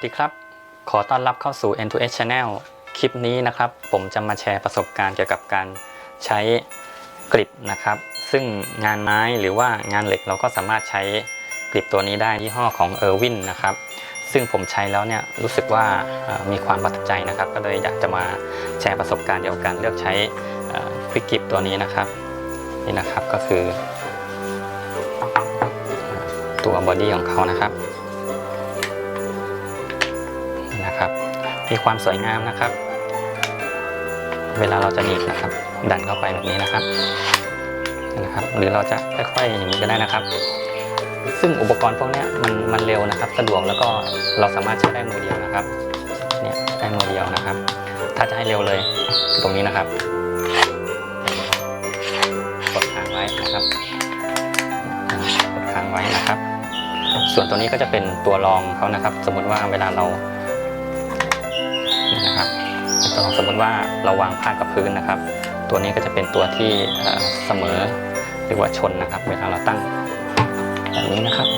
สวัสดีครับ ขอต้อนรับเข้าสู่ N2S Channel คลิปนี้นะครับ ผมจะมาแชร์ประสบการณ์เกี่ยวกับการใช้กริปนะครับ ซึ่งงานไม้หรือว่างานเหล็กเราก็สามารถใช้กริปตัวนี้ได้ยี่ห้อของ e r w i n นะครับ ซึ่งผมใช้แล้วเนี่ยรู้สึกว่ามีความประทับใจนะครับ ก็เลยอยากจะมาแชร์ประสบการณ์เกี่ยวกับการเลือกใช้ควิกกริปตัวนี้นะครับ นี่นะครับก็คือ ตัวบอดี้ของเขานะครับ มีความสวยงามนะครับ เวลาเราจะหนีบนะครับ ดันเข้าไปแบบนี้นะครับนะครับ หรือเราจะค่อยๆอย่างนี้ก็ได้นะครับ ซึ่งอุปกรณ์พวกนี้มันมันเร็วนะครับ สะดวกแล้วก็เราสามารถใช้ได้มือเดียวนะครับเนี่ยได้มือเดียวนะครับ ถ้าจะให้เร็วเลยตรงนี้นะครับกดค้างไว้นะครับกดค้างไว้นะครับ ส่วนตัวนี้ก็จะเป็นตัวรองเขานะครับ สมมติว่าเวลาเรา ตัวรอสมมติว่าเราวางพาดกับพื้นนะครับ ตัวนี้ก็จะเป็นตัวที่เสมอหรือว่าชนนะครับ เวลาเราตั้งแบบนี้นะครับ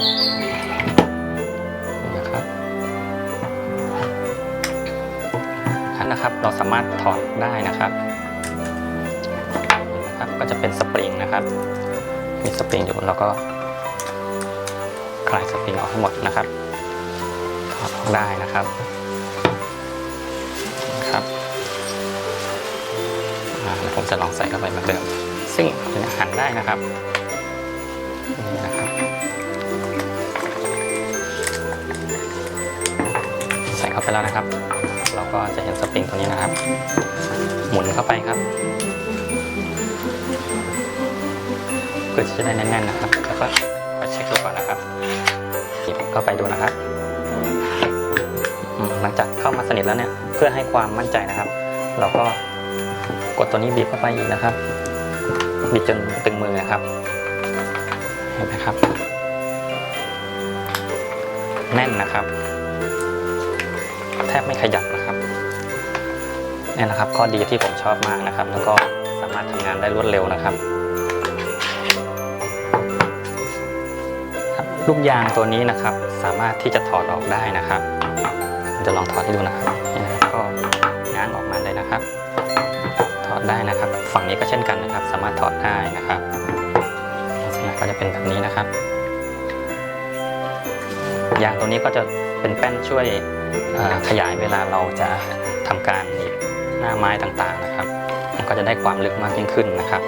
นี่นะครับอันนะครับเราสามารถถอดได้นะครับนะครับ ก็จะเป็นสปริงนะครับ มีสปริงอยู่แล้วก็คลายสปริงออกให้หมดนะครับถอดออกได้นะครับ จะลองใส่เข้าไปเหมือนเดิมซึ่งหั่นได้นะครับนี่นะครับ ใส่เข้าไปแล้วนะครับ เราก็จะเห็นสปริงตัวนี้นะครับ หมุนเข้าไปครับเพื่อที่จะได้แน่นๆนะครับ แล้วก็ขอเช็คดูก่อนนะครับหยิบเข้าไปดูนะครับหลังจากเข้ามาสนิทแล้วเนี่ยเพื่อให้ความมั่นใจนะครับ เราก็ กดตัวนี้บีบเข้าไปอีกนะครับบีบจนตึงมือครับ เห็นไหมครับ แน่นนะครับ แทบไม่ขยับนะครับนี่นะครับข้อดีที่ผมชอบมากนะครับ แล้วก็สามารถทำงานได้รวดเร็วนะครับลูกยางตัวนี้นะครับ สามารถที่จะถอดออกได้นะครับ จะลองถอดให้ดูนะครับ ฝั่งนี้ก็เช่นกันนะครับ สามารถถอดได้นะครับลักษณะก็จะเป็นแบบนี้นะครับ ยางตัวนี้ก็จะเป็นแป้นช่วยขยายเวลาเราจะทำการหนีบหน้าไม้ต่างๆนะครับ มันก็จะได้ความลึกมากยิ่งขึ้นนะครับ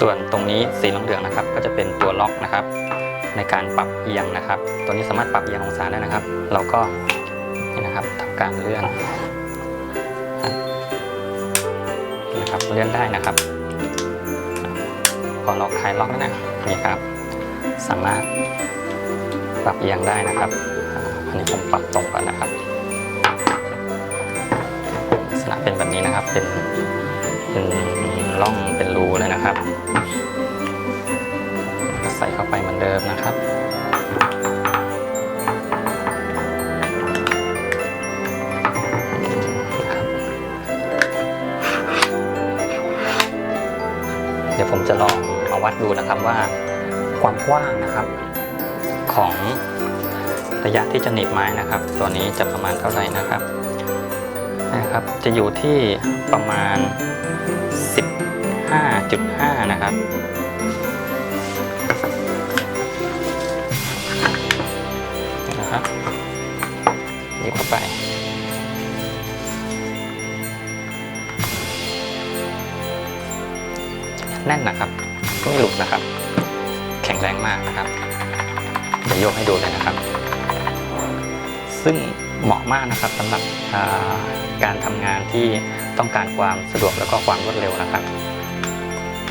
ส่วนตรงนี้สีเหลืองๆนะครับ ก็จะเป็นตัวล็อกนะครับ ในการปรับเอียงนะครับ ตัวนี้สามารถปรับเอียงองศาได้นะครับ เราก็นี่นะครับทำการเลื่อน นะครับเลื่อนได้นะครับพอเราคลายล็อกแล้วนะนี่ครับ สามารถปรับเอียงได้นะครับอันนี้ผมปรับตรงก่อนนะครับลักษณะเป็นแบบนี้นะครับเป็นเป็นร่องเป็นรูเลยนะครับก็ใส่เข้าไปเหมือนเดิมนะครับ เดี๋ยวผมจะลองมาวัดดูนะครับว่าความกว้างนะครับ ของระยะที่จะหนีบไม้นะครับ ตัวนี้จะประมาณเท่าไหร่นะครับนะครับ จะอยู่ที่ประมาณ 15.5 นะครับนะครับนี่เข้าไป แน่นนะครับ ไม่หลุดนะครับ แข็งแรงมากนะครับเดี๋ยวโยกให้ดูเลยนะครับ ซึ่งเหมาะมากนะครับสำหรับการทำงานที่ต้องการความสะดวกแล้วก็ความรวดเร็วนะครับ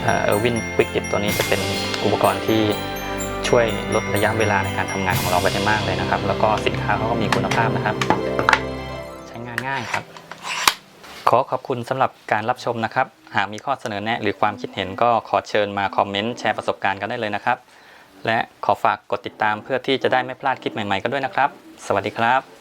เออร์วินควิกกิตัวนี้จะเป็นอุปกรณ์ที่ช่วยลดระยะเวลาในการทำงานของเราไปได้มากเลยนะครับ แล้วก็สินค้าเขาก็มีคุณภาพนะครับ ใช้งานง่ายครับ ขอขอบคุณสำหรับการรับชมนะครับ หากมีข้อเสนอแนะหรือความคิดเห็นก็ขอเชิญมาคอมเมนต์แชร์ประสบการณ์กันได้เลยนะครับ และขอฝากกดติดตามเพื่อที่จะได้ไม่พลาดคลิปใหม่ๆกันด้วยนะครับ สวัสดีครับ